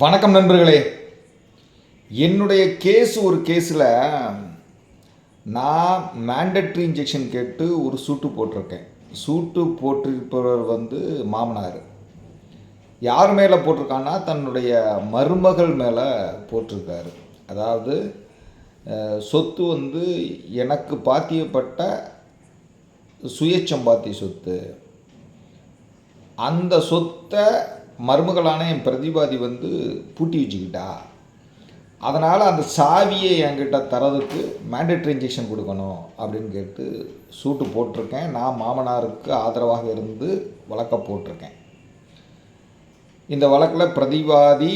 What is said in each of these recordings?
வணக்கம் நண்பர்களே. என்னுடைய கேஸ் ஒரு கேஸில் நான் மேண்டட்ரி இன்ஜெக்ஷன் கேட்டு ஒரு சூட்டு போட்டிருக்கேன். சூட்டு போட்டிருப்பவர் வந்து மாமனார். யார் மேலே போட்டிருக்கான்னா தன்னுடைய மருமகள் மேலே போட்டிருக்காரு. அதாவது சொத்து வந்து எனக்கு பாத்தியப்பட்ட சுயச்சம்பாத்தி சொத்து. அந்த சொத்தை மருமகளான என் பிரதிவாதி வந்து பூட்டி வச்சுக்கிட்டா. அதனால் அந்த சாவியை என்கிட்ட தரதுக்கு மேண்டேட்ரி இன்ஜெக்ஷன் கொடுக்கணும் அப்படின்னு கேட்டு சூட்டு போட்டிருக்கேன். நான் மாமனாருக்கு ஆதரவாக இருந்து வழக்க போட்டிருக்கேன். இந்த வழக்கில் பிரதிவாதி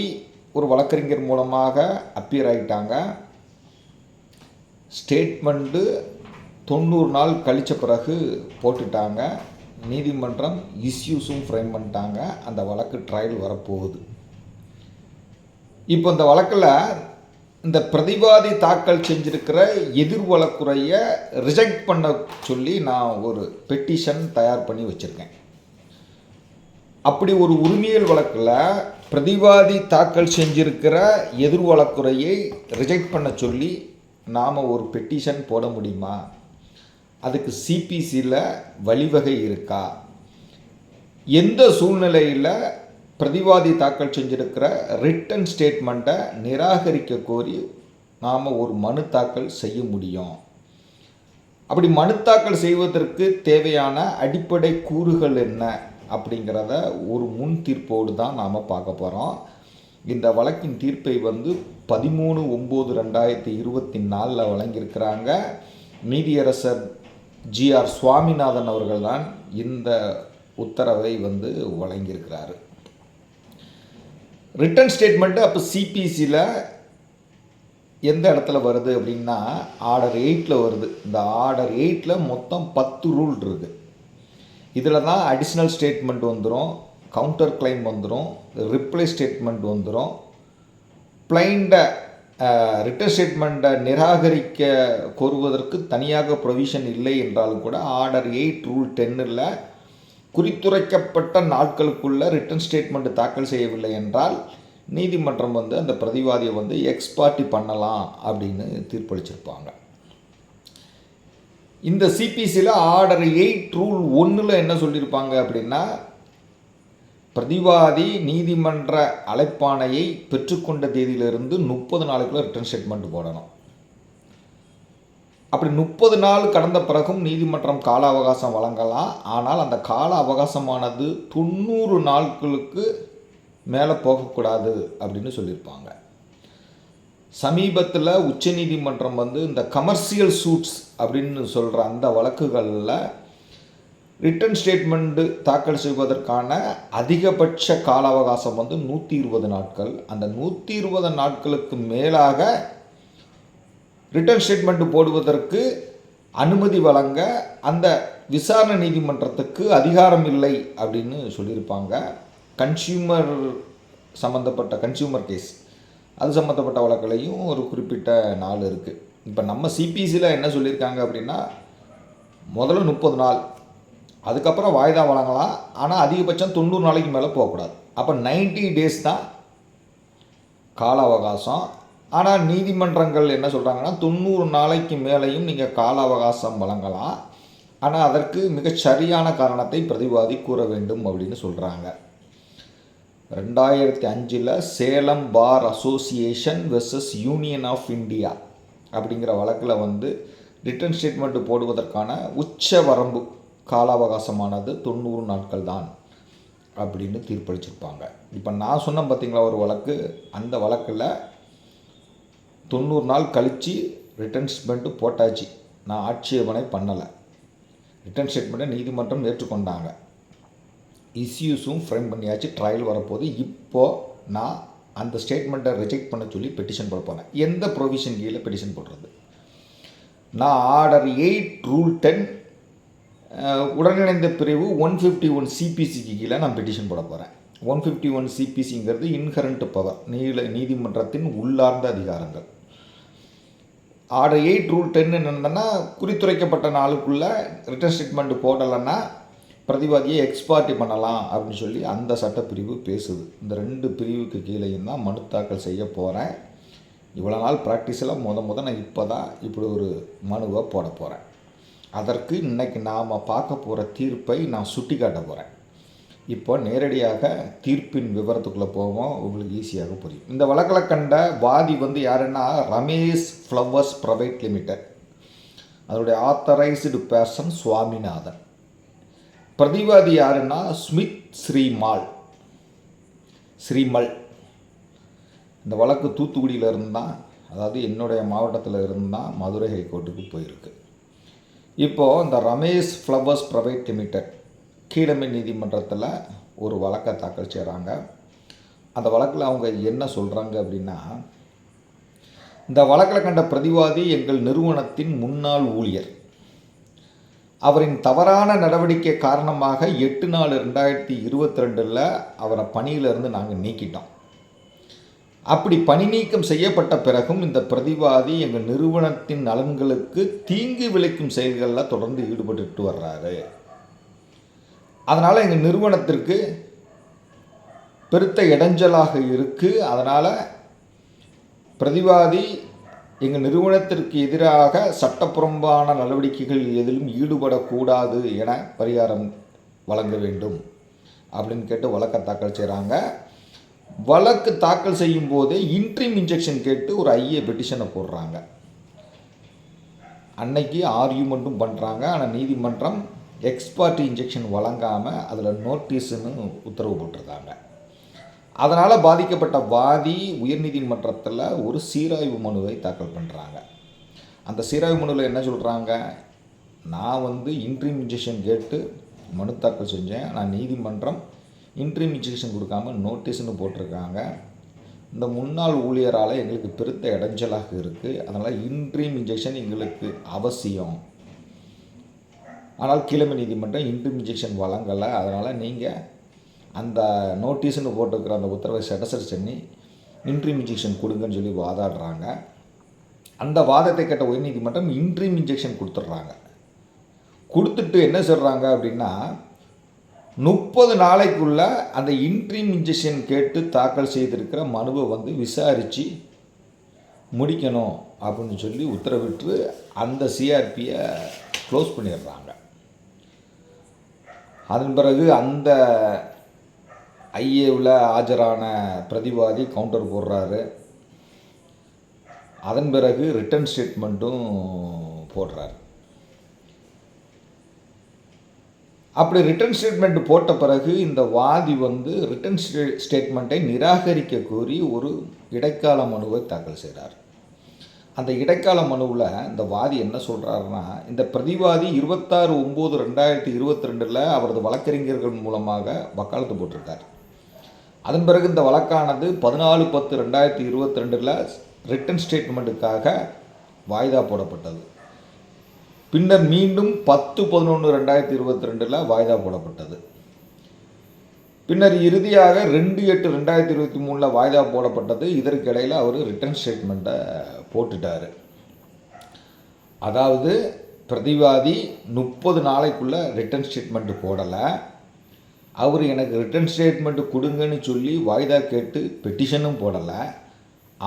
ஒரு வழக்கறிஞர் மூலமாக அப்பியர் ஆகிட்டாங்க ஸ்டேட்மெண்ட்டு தொண்ணூறு நாள் கழித்த பிறகு போட்டுட்டாங்க. நீதிமன்றம் இஸ்யூஸும் ஃப்ரேம் பண்ணிட்டாங்க. அந்த வழக்கு ட்ரையல் வரப்போகுது. இப்போ இந்த வழக்கில் இந்த பிரதிவாதி தாக்கல் செஞ்சிருக்கிற எதிர் வழக்குறையை ரிஜெக்ட் பண்ண சொல்லி நான் ஒரு பெட்டிஷன் தயார் பண்ணி வச்சுருக்கேன். அப்படி ஒரு உரிமையல் வழக்கில் பிரதிவாதி தாக்கல் செஞ்சிருக்கிற எதிர் வழக்குறையை ரிஜெக்ட் பண்ண சொல்லி நாம் ஒரு பெட்டிஷன் போட முடியுமா? அதுக்கு சிபிசியில் வழிவகை இருக்கா? எந்த சூழ்நிலையில் பிரதிவாதி தாக்கல் செஞ்சிருக்கிற ரிட்டன் ஸ்டேட்மெண்ட்டை நிராகரிக்க கோரி நாம் ஒரு மனு தாக்கல் செய்ய முடியும். அப்படி மனு தாக்கல் செய்வதற்கு தேவையான அடிப்படை கூறுகள் என்ன அப்படிங்கிறத ஒரு முன் தீர்ப்போடு தான் நாம் பார்க்க போகிறோம் இந்த வழக்கின் தீர்ப்பை வந்து பதிமூணு ஒம்பது ரெண்டாயிரத்தி இருபத்தி நாலில் வழங்கியிருக்கிறாங்க. நீதியரசர் ஜிஆர் சுவாமிநாதன் அவர்கள் தான் இந்த உத்தரவை வந்து வழங்கியிருக்கிறாரு. ரிட்டன் ஸ்டேட்மெண்ட்டு அப்போ சிபிசியில் எந்த இடத்துல வருது அப்படின்னா ஆர்டர் எயிட்டில் வருது. இந்த ஆர்டர் எயிட்டில் மொத்தம் பத்து ரூல் இருக்குது இதில் தான் அடிஷ்னல் ஸ்டேட்மெண்ட் வந்துடும் கவுண்டர் கிளைம் வந்துடும் ரிப்ளை ஸ்டேட்மெண்ட் வந்துடும் பிளைண்டை ரிட்டர் ஸ்டேட்மெண்ட்டை நிராகரிக்க கோருவதற்கு தனியாக ப்ரொவிஷன் இல்லை என்றாலும் கூட ஆர்டர் எயிட் ரூல் டென்னில் குறித்துரைக்கப்பட்ட நாட்களுக்குள்ள ரிட்டன் ஸ்டேட்மெண்ட் தாக்கல் செய்யவில்லை என்றால் நீதிமன்றம் வந்து அந்த பிரதிவாதியை வந்து எக்ஸ்பார்ட்டி பண்ணலாம் அப்படின்னு தீர்ப்பளிச்சிருப்பாங்க. இந்த சிபிசியில் ஆர்டர் எயிட் ரூல் ஒன்றில் என்ன சொல்லியிருப்பாங்க அப்படின்னா பிரதிவாதி நீதிமன்ற அழைப்பாணையை பெற்றுக்கொண்ட தேதியிலிருந்து முப்பது நாளுக்குள்ள ரிட்டர்ன் ஸ்டேட்மெண்ட் போடணும். அப்படி முப்பது நாள் கடந்த பிறகும் நீதிமன்றம் கால அவகாசம் வழங்கலாம். ஆனால் அந்த கால அவகாசமானது தொண்ணூறு நாட்களுக்கு மேலே போகக்கூடாது அப்படின்னு சொல்லியிருப்பாங்க. சமீபத்தில் உச்சநீதிமன்றம் வந்து இந்த கமர்ஷியல் சூட்ஸ் அப்படின்னு சொல்கிற அந்த வழக்குகளில் ரிட்டர்ன் ஸ்டேட்மெண்ட்டு தாக்கல் செய்வதற்கான அதிகபட்ச கால அவகாசம் வந்து நூற்றி இருபது நாட்கள். அந்த நூற்றி இருபது நாட்களுக்கு மேலாக ரிட்டன் ஸ்டேட்மெண்ட் போடுவதற்கு அனுமதி வழங்க அந்த விசாரணை நீதிமன்றத்துக்கு அதிகாரம் இல்லை அப்படின்னு சொல்லியிருப்பாங்க. கன்சியூமர் சம்மந்தப்பட்ட கன்சியூமர் கேஸ் அது சம்மந்தப்பட்ட வழக்குலையும் ஒரு குறிப்பிட்ட நாள் இருக்குது இப்போ நம்ம சிபிசியில் என்ன சொல்லியிருக்காங்க அப்படின்னா முதல்ல முப்பது நாள் அதுக்கப்புறம் வாய்தா வழங்கலாம். ஆனால் அதிகபட்சம் தொண்ணூறு நாளைக்கு மேலே போகக்கூடாது. அப்போ 90 டேஸ் தான் கால அவகாசம். ஆனால் நீதிமன்றங்கள் என்ன சொல்கிறாங்கன்னா தொண்ணூறு நாளைக்கு மேலேயும் நீங்கள் கால அவகாசம் வழங்கலாம். ஆனால் அதற்கு மிகச் சரியான காரணத்தை பிரதிவாதி கூற வேண்டும் அப்படின்னு சொல்கிறாங்க ரெண்டாயிரத்தி அஞ்சில் Salem bar association versus union of India அப்படிங்கிற வழக்கில் வந்து ரிட்டன் ஸ்டேட்மெண்ட் போடுவதற்கான உச்ச வரம்பு கால அவகாசமானது தொண்ணூறு நாட்கள் தான் அப்படின்னு தீர்ப்பளிச்சிருப்பாங்க. இப்போ நான் சொன்னேன் பார்த்தீங்களா ஒரு வழக்கு அந்த வழக்கில் தொண்ணூறு நாள் கழித்து ரிட்டர்ன் ஸ்டேட்மெண்ட்டு போட்டாச்சு. நான் ஆட்சேபனை பண்ணலை. ரிட்டன் ஸ்டேட்மெண்ட்டை நீதிமன்றம் ஏற்றுக்கொண்டாங்க. இஸ்யூஸும் ஃப்ரேம் பண்ணியாச்சு. ட்ரையல் வரப்போது இப்போது நான் அந்த ஸ்டேட்மெண்ட்டை ரிஜெக்ட் பண்ண சொல்லி பெட்டிஷன் போட போனேன் எந்த ப்ரொவிஷன் கீழே பெட்டிஷன் போடுறது? நான் ஆர்டர் எயிட் ரூல் டென் உடனிணைந்த பிரிவு ஒன் ஃபிஃப்டி ஒன் சிபிசிக்கு கீழே நான் பெட்டிஷன் போட போகிறேன் ஒன் ஃபிஃப்டி ஒன் சிபிசிங்கிறது இன்ஹரண்ட் பவர் நீல நீதிமன்றத்தின் உள்ளார்ந்த அதிகாரங்கள். ஆர்டர் எயிட் ரூல் டென் என்னன்னா குறித்துரைக்கப்பட்ட நாளுக்குள்ளே ரிட்டர்ன் ஸ்டேட்மெண்ட் போடலைன்னா பிரதிவாதியை எக்ஸ்பார்ட்டி பண்ணலாம் அப்படின்னு சொல்லி அந்த சட்டப்பிரிவு பேசுது. இந்த ரெண்டு பிரிவுக்கு கீழேயும் தான் மனு தாக்கல் செய்ய போகிறேன் இவ்வளோ நாள் ப்ராக்டிஸில் முத முத நான் இப்போ தான் இப்படி ஒரு மனுவை போட போகிறேன் அதற்கு இன்றைக்கி நாம் பார்க்க போகிற தீர்ப்பை நான் சுட்டி காட்ட போகிறேன் இப்போ நேரடியாக தீர்ப்பின் விவரத்துக்குள்ளே போவோம். உங்களுக்கு ஈஸியாக புரியும். இந்த வழக்கில் கண்ட வாதி வந்து யாருன்னா ரமேஷ் ஃப்ளவர்ஸ் ப்ரைவேட் லிமிடெட் அதனுடைய ஆத்தரைஸ்டு பேர்சன் சுவாமிநாதன். பிரதிவாதி யாருன்னா ஸ்மித் ஸ்ரீமால். ஸ்ரீமல். இந்த வழக்கு தூத்துக்குடியில் இருந்தால் அதாவது என்னுடைய மாவட்டத்தில் இருந்தால் மதுரை ஹைகோர்ட்டுக்கு போயிருக்கு. இப்போது இந்த ரமேஷ் ஃப்ளவர்ஸ் ப்ரைவேட் லிமிடெட் கீழமை நீதிமன்றத்தில் ஒரு வழக்கை தாக்கல் செய்கிறாங்க அந்த வழக்கில் அவங்க என்ன சொல்கிறாங்க அப்படின்னா இந்த வழக்கில் கண்ட பிரதிவாதி எங்கள் நிறுவனத்தின் முன்னாள் ஊழியர். அவரின் தவறான நடவடிக்கை காரணமாக எட்டு நாலு ரெண்டாயிரத்தி இருபத்தி ரெண்டில் அவரை பணியிலிருந்து நாங்கள் நீக்கிட்டோம். அப்படி பணி நீக்கம் செய்யப்பட்ட பிறகும் இந்த பிரதிவாதி எங்கள் நிறுவனத்தின் நலன்களுக்கு தீங்கு விளைக்கும் செயல்களில் தொடர்ந்து ஈடுபட்டுட்டு வர்றாரு. அதனால் எங்கள் நிறுவனத்திற்கு பெருத்த இடைஞ்சலாக இருக்குது அதனால் பிரதிவாதி எங்கள் நிறுவனத்திற்கு எதிராக சட்டப்புறம்பான நடவடிக்கைகள் எதிலும் ஈடுபடக்கூடாது என பரிகாரம் வழங்க வேண்டும் அப்படின்னு கேட்டு வழக்கத்தாக்கல் செய்கிறாங்க வழக்கு தாக்கல் செய்யும் போதே இன்ட்ரீம் இன்ஜெக்ஷன் கேட்டு ஒரு ஐஏ பெட்டிஷனை போடுறாங்க. அன்னைக்கு ஆர்கியூமெண்ட்டும் பண்ணுறாங்க ஆனால் நீதிமன்றம் எக்ஸ்பார்ட்டி இன்ஜெக்ஷன் வழங்காமல் அதில் நோட்டீஸுன்னு உத்தரவு போட்டிருக்காங்க. அதனால் பாதிக்கப்பட்ட வாதி உயர்நீதிமன்றத்தில் ஒரு சீராய்வு மனுவை தாக்கல் பண்ணுறாங்க அந்த சீராய்வு மனுவில் என்ன சொல்கிறாங்க நான் வந்து இன்ட்ரீம் இன்ஜெக்ஷன் கேட்டு மனு தாக்கல் செஞ்சேன். ஆனால் நீதிமன்றம் இன்ட்ரீம் இன்ஜெக்ஷன் கொடுக்காம நோட்டீஸ்னு போட்டிருக்காங்க. இந்த முன்னாள் ஊழியரால் எங்களுக்கு பெருத்த இடைஞ்சலாக இருக்குது அதனால் இன்ட்ரீம் இன்ஜெக்ஷன் எங்களுக்கு அவசியம். ஆனால் கிழமை நீதிமன்றம் இன்ட்ரீம் இன்ஜெக்ஷன் வழங்கலை. அதனால் நீங்கள் அந்த நோட்டீஸ்னு போட்டிருக்கிற அந்த உத்தரவை செடசர் சென்னி இன்ட்ரீம் இன்ஜெக்ஷன் கொடுங்கன்னு சொல்லி வாதாடுறாங்க. அந்த வாதத்தை கேட்ட உயர்நீதிமன்றம் இன்ட்ரீம் இன்ஜெக்ஷன் கொடுத்துட்றாங்க. கொடுத்துட்டு என்ன சொல்கிறாங்க அப்படின்னா முப்பது நாளைக்குள்ள அந்த இன்ட்ரீம் இன்ஜெக்ஷன் கேட்டு தாக்கல் செய்திருக்கிற மனுவை வந்து விசாரித்து முடிக்கணும் அப்படின்னு சொல்லி உத்தரவிட்டு அந்த சிஆர்பியை க்ளோஸ் பண்ணிடுறாங்க. அதன் பிறகு அந்த ஐஏவில் ஆஜரான பிரதிவாதி கவுண்டர் போடுறாரு. அதன் பிறகு ரிட்டர்ன் ஸ்டேட்மெண்ட்டும் போடுறாரு. அப்படி ரிட்டர்ன் ஸ்டேட்மெண்ட் போட்ட பிறகு இந்த வாதி வந்து ரிட்டர்ன் ஸ்டே ஸ்டேட்மெண்ட்டை நிராகரிக்க கோரி ஒரு இடைக்கால மனுவை தாக்கல் செய்கிறார் அந்த இடைக்கால மனுவில் இந்த வாதி என்ன சொல்கிறாருன்னா இந்த பிரதிவாதி இருபத்தாறு ஒம்பது ரெண்டாயிரத்தி இருபத்தி ரெண்டில் அவரது வழக்கறிஞர்கள் மூலமாக வக்காலத்து போட்டிருக்கார். அதன் பிறகு இந்த வழக்கானது பதினாலு பத்து ரெண்டாயிரத்தி இருபத்தி ரெண்டில் ரிட்டன் ஸ்டேட்மெண்ட்டுக்காக வாய்தா போடப்பட்டது. பின்னர் மீண்டும் பத்து பதினொன்று ரெண்டாயிரத்தி இருபத்தி ரெண்டில் வாய்தா போடப்பட்டது. பின்னர் இறுதியாக ரெண்டு எட்டு ரெண்டாயிரத்தி இருபத்தி மூணில் வாய்தா போடப்பட்டது. இதற்கு இடையில் அவர் ரிட்டர்ன் ஸ்டேட்மெண்ட்டை போட்டுட்டார். அதாவது பிரதிவாதி முப்பது நாளைக்குள்ளே ரிட்டர்ன் ஸ்டேட்மெண்ட்டு போடலை. அவர் எனக்கு ரிட்டர்ன் ஸ்டேட்மெண்ட்டு கொடுங்கன்னு சொல்லி வாய்தா கேட்டு பெட்டிஷனும் போடலை.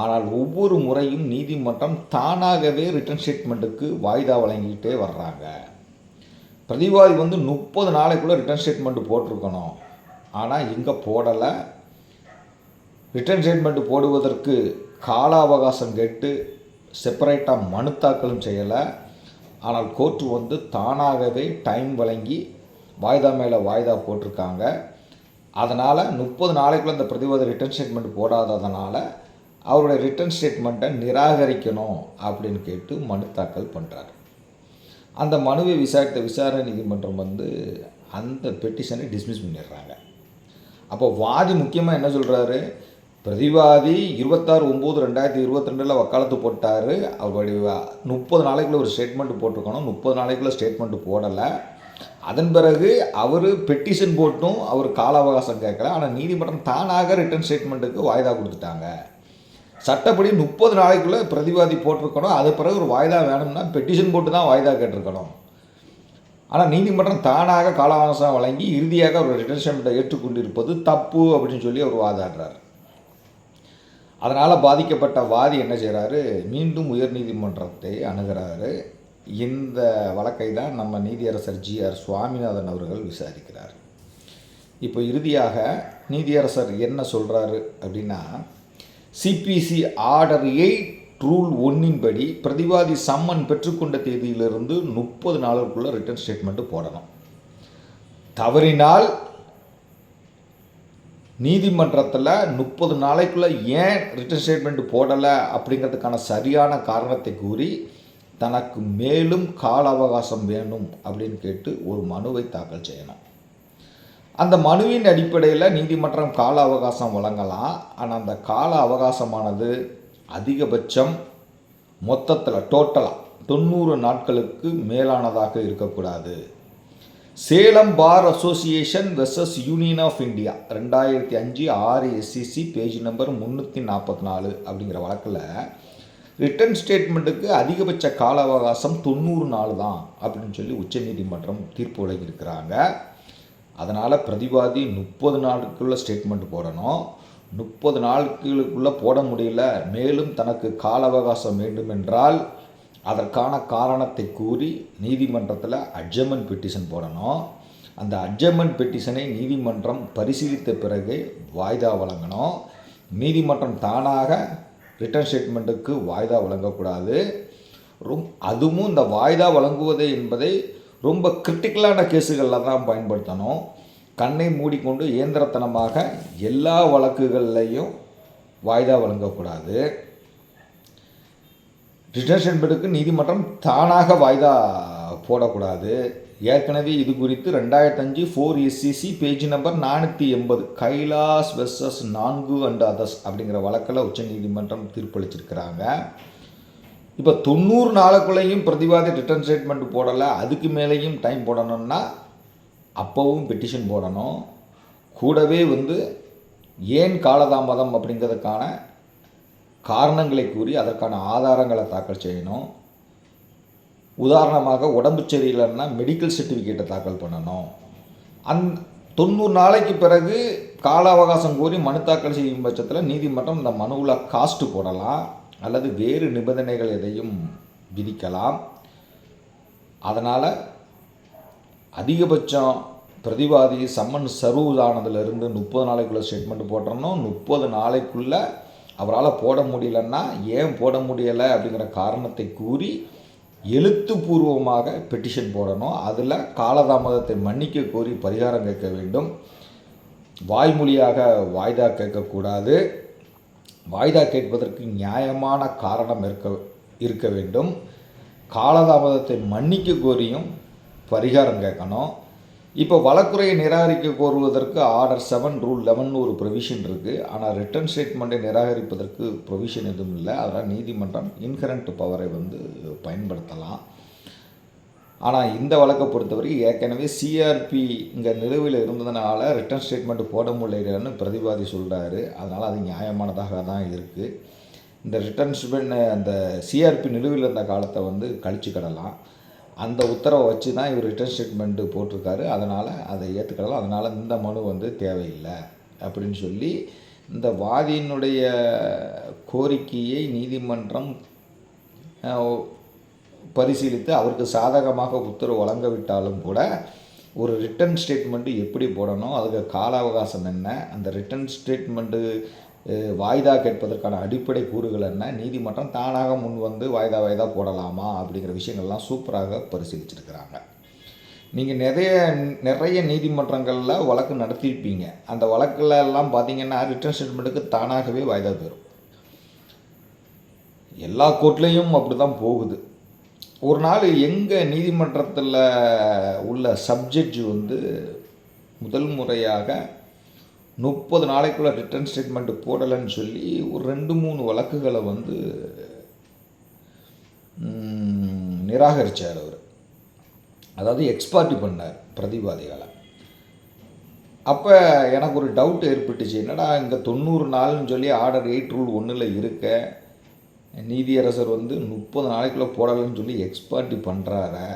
ஆனால் ஒவ்வொரு முறையும் நீதிமன்றம் தானாகவே ரிட்டர்ன் ஸ்டேட்மெண்ட்டுக்கு வாய்தா வழங்கிக்கிட்டே வர்றாங்க. பிரதிவாதி வந்து முப்பது நாளைக்குள்ளே ரிட்டர்ன் ஸ்டேட்மெண்ட் போட்டிருக்கணும். ஆனால் இங்கே போடலை. ரிட்டர்ன் ஸ்டேட்மெண்ட் போடுவதற்கு கால அவகாசம் கேட்டு செப்பரேட்டாக மனு தாக்கலும் செய்யலை. ஆனால் கோர்ட்டு வந்து தானாகவே டைம் வழங்கி வாய்தா மேலே வாய்தா போட்டிருக்காங்க. அதனால் முப்பது நாளைக்குள்ளே இந்த பிரதிவாதி ரிட்டர்ன் ஸ்டேட்மெண்ட் போடாததுனால அவருடைய ரிட்டர்ன் ஸ்டேட்மெண்ட்டை நிராகரிக்கணும் அப்படின்னு கேட்டு மனு தாக்கல் பண்ணுறாரு அந்த மனுவை விசாரித்த விசாரணை நீதிமன்றம் வந்து அந்த பெட்டிஷனை டிஸ்மிஸ் பண்ணிடுறாங்க. அப்போ வாதி முக்கியமாக என்ன சொல்கிறாரு பிரதிவாதி இருபத்தாறு ஒம்பது ரெண்டாயிரத்தி இருபத்தி ரெண்டில் வக்காலத்து போட்டார். அவருடைய முப்பது நாளைக்குள்ளே ஒரு ஸ்டேட்மெண்ட் போட்டிருக்கணும். முப்பது நாளைக்குள்ளே ஸ்டேட்மெண்ட் போடலை. அதன் பிறகு அவர் பெட்டிஷன் போட்டும் அவர் கால அவகாசம் கேட்கல. ஆனால் நீதிமன்றம் தானாக ரிட்டர்ன் ஸ்டேட்மெண்ட்டுக்கு வாய்தா கொடுத்துட்டாங்க. சட்டப்படி முப்பது நாளைக்குள்ளே பிரதிவாதி போட்டிருக்கணும். அது பிறகு ஒரு வாய்தா வேணும்னா பெட்டிஷன் போட்டு தான் வாய்தா கேட்டிருக்கணும். ஆனால் நீதிமன்றம் தானாக காலாவகாசம் வழங்கி இறுதியாக அவர் ரிட்டர்ன் ஏற்றுக்கொண்டிருப்பது தப்பு அப்படின்னு சொல்லி அவர் வாதாடுறார். அதனால் பாதிக்கப்பட்ட வாதி என்ன செய்கிறாரு மீண்டும் உயர்நீதிமன்றத்தை அணுகிறாரு. இந்த வழக்கை தான் நம்ம நீதியரசர் ஜிஆர் சுவாமிநாதன் அவர்கள் விசாரிக்கிறார். இப்போ இறுதியாக நீதியரசர் என்ன சொல்கிறாரு அப்படின்னா சிபிசி ஆர்டர் எயிட் ரூல் ஒன்னின் படி பிரதிவாதி சம்மன் பெற்றுக்கொண்ட தேதியிலிருந்து முப்பது நாளுக்குள்ளே ரிட்டர்ன் ஸ்டேட்மெண்ட்டு போடணும். தவறினால் நீதிமன்றத்தில் முப்பது நாளைக்குள்ளே ஏன் ரிட்டர்ன் ஸ்டேட்மெண்ட் போடலை அப்படிங்கிறதுக்கான சரியான காரணத்தை கூறி தனக்கு மேலும் கால அவகாசம் வேணும் அப்படின்னு கேட்டு ஒரு மனுவை தாக்கல் செய்யணும். அந்த மனுவின் அடிப்படையில் நீதிமன்றம் கால அவகாசம் வழங்கலாம். ஆனால் அந்த கால அவகாசமானது அதிகபட்சம் மொத்தத்தில் டோட்டலாக தொண்ணூறு நாட்களுக்கு மேலானதாக இருக்கக்கூடாது. Salem bar association versus union of India ரெண்டாயிரத்தி அஞ்சு ஆறு எஸ்சிசி பேஜ் நம்பர் முந்நூற்றி நாற்பத்தி நாலு அப்படிங்கிற வழக்கில் ரிட்டர்ன் ஸ்டேட்மெண்ட்டுக்கு அதிகபட்ச கால அவகாசம் தொண்ணூறு நாள் தான் அப்படின்னு சொல்லி உச்சநீதிமன்றம் தீர்ப்பு வழங்கியிருக்கிறாங்க. அதனால் பிரதிவாதி முப்பது நாளுக்குள்ளே ஸ்டேட்மெண்ட் போடணும். முப்பது நாட்களுக்குள்ளே போட முடியல. மேலும் தனக்கு கால அவகாசம் வேண்டுமென்றால் அதற்கான காரணத்தை கூறி நீதிமன்றத்தில் அட்ஜமெண்ட் பெட்டிஷன் போடணும். அந்த அட்ஜமெண்ட் பெட்டிஷனை நீதிமன்றம் பரிசீலித்த பிறகு வாய்தா வழங்கணும். நீதிமன்றம் தானாக ரிட்டர்ன் ஸ்டேட்மெண்ட்டுக்கு வாய்தா வழங்கக்கூடாது. ரொம் அதுவும் இந்த வாய்தா வழங்குவது என்பதை ரொம்ப கிரிட்டிக்கலான கேஸுகளில் தான் பயன்படுத்தணும். கண்ணை மூடிக்கொண்டு இயந்திரத்தனமாக எல்லா வழக்குகள்லையும் வாய்தா வழங்கக்கூடாது. ரிட்டர்ன் ஸ்டேட்மெண்ட்டுக்கு நீதிமன்றம் தானாக வாய்தா போடக்கூடாது. ஏற்கனவே இது குறித்து ரெண்டாயிரத்தஞ்சு ஃபோர் எஸ்சிசி பேஜ் நம்பர் நானூற்றி எண்பது கைலாஸ் வெர்சஸ் நான்கு அண்ட் அதர்ஸ் அப்படிங்கிற வழக்கில் உச்சநீதிமன்றம் தீர்ப்பளிச்சிருக்கிறாங்க. இப்போ தொண்ணூறு நாளுக்குள்ளேயும் பிரதிவாதி ரிட்டர்ன் ஸ்டேட்மெண்ட் போடலை அதுக்கு மேலேயும் டைம் போடணும்னா அப்போவும் பெட்டிஷன் போடணும். கூடவே வந்து ஏன் காலதாமதம் அப்படிங்கிறதுக்கான காரணங்களை கூறி அதற்கான ஆதாரங்களை தாக்கல் செய்யணும். உதாரணமாக உடம்பு சரியில்லைன்னா மெடிக்கல் சர்டிஃபிகேட்டை தாக்கல் பண்ணணும். அந் தொண்ணூறு நாளைக்கு பிறகு கால அவகாசம் கோரி மனு தாக்கல் செய்யும் பட்சத்தில் நீதிமன்றம் இந்த மனுவில் காஸ்ட்டு போடலாம். அல்லது வேறு நிபந்தனைகள் எதையும் விதிக்கலாம். அதனால் அதிகபட்சம் பிரதிவாதி சம்மன் சர்வ் ஆனதுலேருந்து முப்பது நாளைக்குள்ளே ஸ்டேட்மெண்ட் போட்டுறணும். முப்பது நாளைக்குள்ளே அவரால் போட முடியலன்னா ஏன் போட முடியலை அப்படிங்கிற காரணத்தை கூறி எழுத்துப்பூர்வமாக பெட்டிஷன் போடணும். அதில் காலதாமதத்தை மன்னிக்க கோரி பரிகாரம் கேட்க வேண்டும். வாய்மொழியாக வாய்தா கேட்கக்கூடாது. வாய்தா கேட்பதற்கு நியாயமான காரணம் இருக்க இருக்க வேண்டும். காலதாமதத்தை மன்னிக்க கோரியும் பரிகாரம் கேட்கணும். இப்போ வழக்குறையை நிராகரிக்க கோருவதற்கு ஆர்டர் செவன் ரூல் லெவன் ஒரு ப்ரொவிஷன் இருக்குது ஆனால் ரிட்டர்ன் ஸ்டேட்மெண்ட்டை நிராகரிப்பதற்கு ப்ரொவிஷன் எதுவும் இல்லை. அதனால் நீதிமன்றம் இன்கரண்ட் பவரை வந்து பயன்படுத்தலாம். ஆனால் இந்த வழக்கை பொறுத்தவரைக்கும் ஏற்கனவே சிஆர்பி இங்கே நிலுவையில் இருந்ததுனால ரிட்டர்ன் ஸ்டேட்மெண்ட் போட முடியலன்னு பிரதிவாதி சொல்கிறாரு அதனால் அது நியாயமானதாக தான் இருக்குது இந்த ரிட்டர்ன் ஸ்டேட்மெண்ட் அந்த சிஆர்பி நிலுவையில் இருந்த காலத்தை வந்து கழிச்சுக்கிடலாம் அந்த உத்தரவை வச்சு தான் இவர் ரிட்டர்ன் ஸ்டேட்மெண்ட்டு போட்டிருக்காரு. அதனால் அதை ஏற்றுக்கலாம் அதனால் இந்த மனு வந்து தேவையில்லை அப்படின்னு சொல்லி இந்த வாதியினுடைய கோரிக்கையை நீதிமன்றம் பரிசீலித்து அவருக்கு சாதகமாக உத்தரவு வழங்கவிட்டாலும் கூட ஒரு ரிட்டர்ன் ஸ்டேட்மெண்ட்டு எப்படி போடணும் அதுக்கு கால அவகாசம் என்ன அந்த ரிட்டர்ன் ஸ்டேட்மெண்ட்டு வாய்தா கேட்பதற்கான அடிப்படை கூறுகள் என்ன நீதிமன்றம் தானாக முன் வந்து வாய்தா வாய்தா போடலாமா அப்படிங்கிற விஷயங்கள்லாம் சூப்பராக பரிசீலிச்சிருக்கிறாங்க. நீங்கள் நிறைய நிறைய நீதிமன்றங்களில் வழக்கு நடத்தியிருப்பீங்க. அந்த வழக்குல எல்லாம் பார்த்தீங்கன்னா ரிட்டர்ன் ஸ்டேட்மெண்ட்டுக்கு தானாகவே வாய்தா பெறும் எல்லா கோர்ட்லேயும் அப்படி தான் போகுது. ஒரு நாள் எங்கள் நீதிமன்றத்தில் உள்ள சப்ஜெக்ட் வந்து முதல் முறையாக முப்பது நாளைக்குள்ளே ரிட்டர்ன் ஸ்டேட்மெண்ட் போடலைன்னு சொல்லி ஒரு ரெண்டு மூணு வழக்குகளை வந்து நிராகரித்தார் நிராகரிச்சார் அவர். அதாவது எக்ஸ்பார்ட்டி பண்ணார் பிரதிவாதிகளை. அப்போ எனக்கு ஒரு டவுட் ஏற்பட்டுச்சு. என்னடா இங்கே தொண்ணூறு நாள்னு சொல்லி ஆர்டர் எயிட் ரூல் ஒன்றில் இருக்க? நீதியரசர் வந்து முப்பது நாளைக்குள்ளே போடலைன்னு சொல்லி எக்ஸ்பார்ட்டி பண்ணுறாரு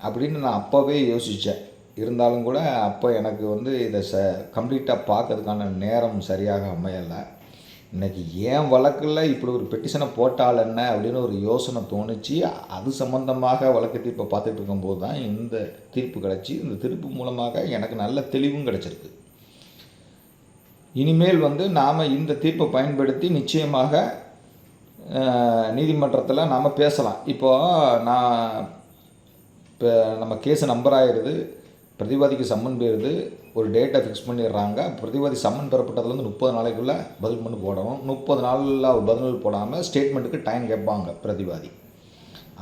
அப்படின்னு நான் அப்போவே யோசித்தேன் இருந்தாலும் கூட அப்போ எனக்கு வந்து இதை ச கம்ப்ளீட்டாக பார்க்கறதுக்கான நேரம் சரியாக அமையலை. இன்றைக்கி ஏன் வழக்கில் இப்படி ஒரு பெட்டிஷனை போட்டால் என்ன அப்படின்னு ஒரு யோசனை தோணுச்சு. அது சம்மந்தமாக வழக்கு தீர்ப்பை பார்த்துட்டு இருக்கும்போது தான் இந்த தீர்ப்பு கிடச்சி இந்த தீர்ப்பு மூலமாக எனக்கு நல்ல தெளிவும் கிடச்சிருக்கு. இனிமேல் வந்து நாம் இந்த தீர்ப்பை பயன்படுத்தி நிச்சயமாக நீதிமன்றத்தில் நாம் பேசலாம். இப்போது நான் இப்போ நம்ம கேஸ் நம்பர் ஆயிடுது பிரதிவாதிக்கு சம்மன் போயிடுது ஒரு டேட்டை ஃபிக்ஸ் பண்ணிடுறாங்க. பிரதிவாதி சம்மன் பெறப்பட்டதுலேருந்து முப்பது நாளைக்குள்ளே பதில் பண்ணி போடணும். முப்பது நாளில் அவர் பதில் போடாமல் ஸ்டேட்மெண்ட்டுக்கு டைம் கேட்பாங்க பிரதிவாதி.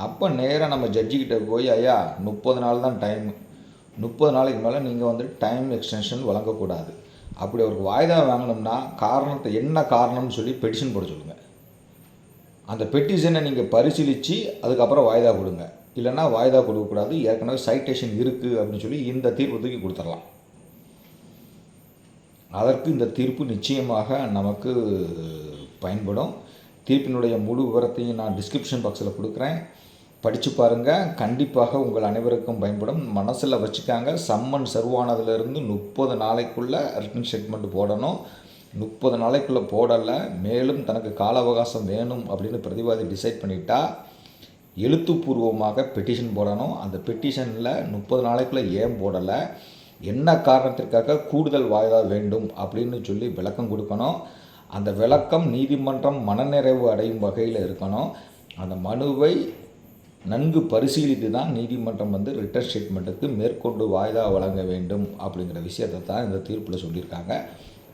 அப்போ நேராக நம்ம ஜட்ஜிக்கிட்ட போய் ஐயா முப்பது நாள் தான் டைம் முப்பது நாளைக்கு மேலே நீங்கள் வந்து டைம் எக்ஸ்டென்ஷன் வழங்கக்கூடாது. அப்படி அவருக்கு வாய்தா வாங்கணும்னா காரணத்தை என்ன காரணம்னு சொல்லி பெட்டிஷன் போட சொல்லுங்கள் அந்த பெட்டிஷனை நீங்கள் பரிசீலித்து அதுக்கப்புறம் வாய்தா கொடுங்க. இல்லைன்னா வாய்தா கொடுக்கக்கூடாது. ஏற்கனவே சைட்டேஷன் இருக்குது அப்படின்னு சொல்லி இந்த தீர்ப்பு தூக்கி கொடுத்துடலாம். அதற்கு இந்த தீர்ப்பு நிச்சயமாக நமக்கு பயன்படும். தீர்ப்பினுடைய முழு விவரத்தையும் நான் டிஸ்கிரிப்ஷன் பாக்ஸில் கொடுக்குறேன். படித்து பாருங்கள் கண்டிப்பாக உங்கள் அனைவருக்கும் பயன்படும். மனசில் வச்சுக்காங்க. சம்மன் சர்வானதுலேருந்து முப்பது நாளைக்குள்ளே ரிட்டன் ஸ்டேட்மெண்ட் போடணும். முப்பது நாளைக்குள்ளே போடலை. மேலும் தனக்கு கால அவகாசம் வேணும் அப்படின்னு பிரதிவாதி டிசைட் பண்ணிட்டா எழுத்துப்பூர்வமாக பெட்டிஷன் போடணும். அந்த பெட்டிஷனில் முப்பது நாளைக்குள்ளே ஏன் போடலை? என்ன காரணத்திற்காக கூடுதல் வாய்தா வேண்டும் அப்படின்னு சொல்லி விளக்கம் கொடுக்கணும். அந்த விளக்கம் நீதிமன்றம் மனநிறைவு அடையும் வகையில் இருக்கணும். அந்த மனுவை நன்கு பரிசீலித்து தான் நீதிமன்றம் வந்து ரிட்டர்ன் ஸ்டேட்மெண்ட்டுக்கு மேற்கொண்டு வாய்தா வழங்க வேண்டும் அப்படிங்கிற விஷயத்தை தான் இந்த தீர்ப்பில் சொல்லியிருக்காங்க.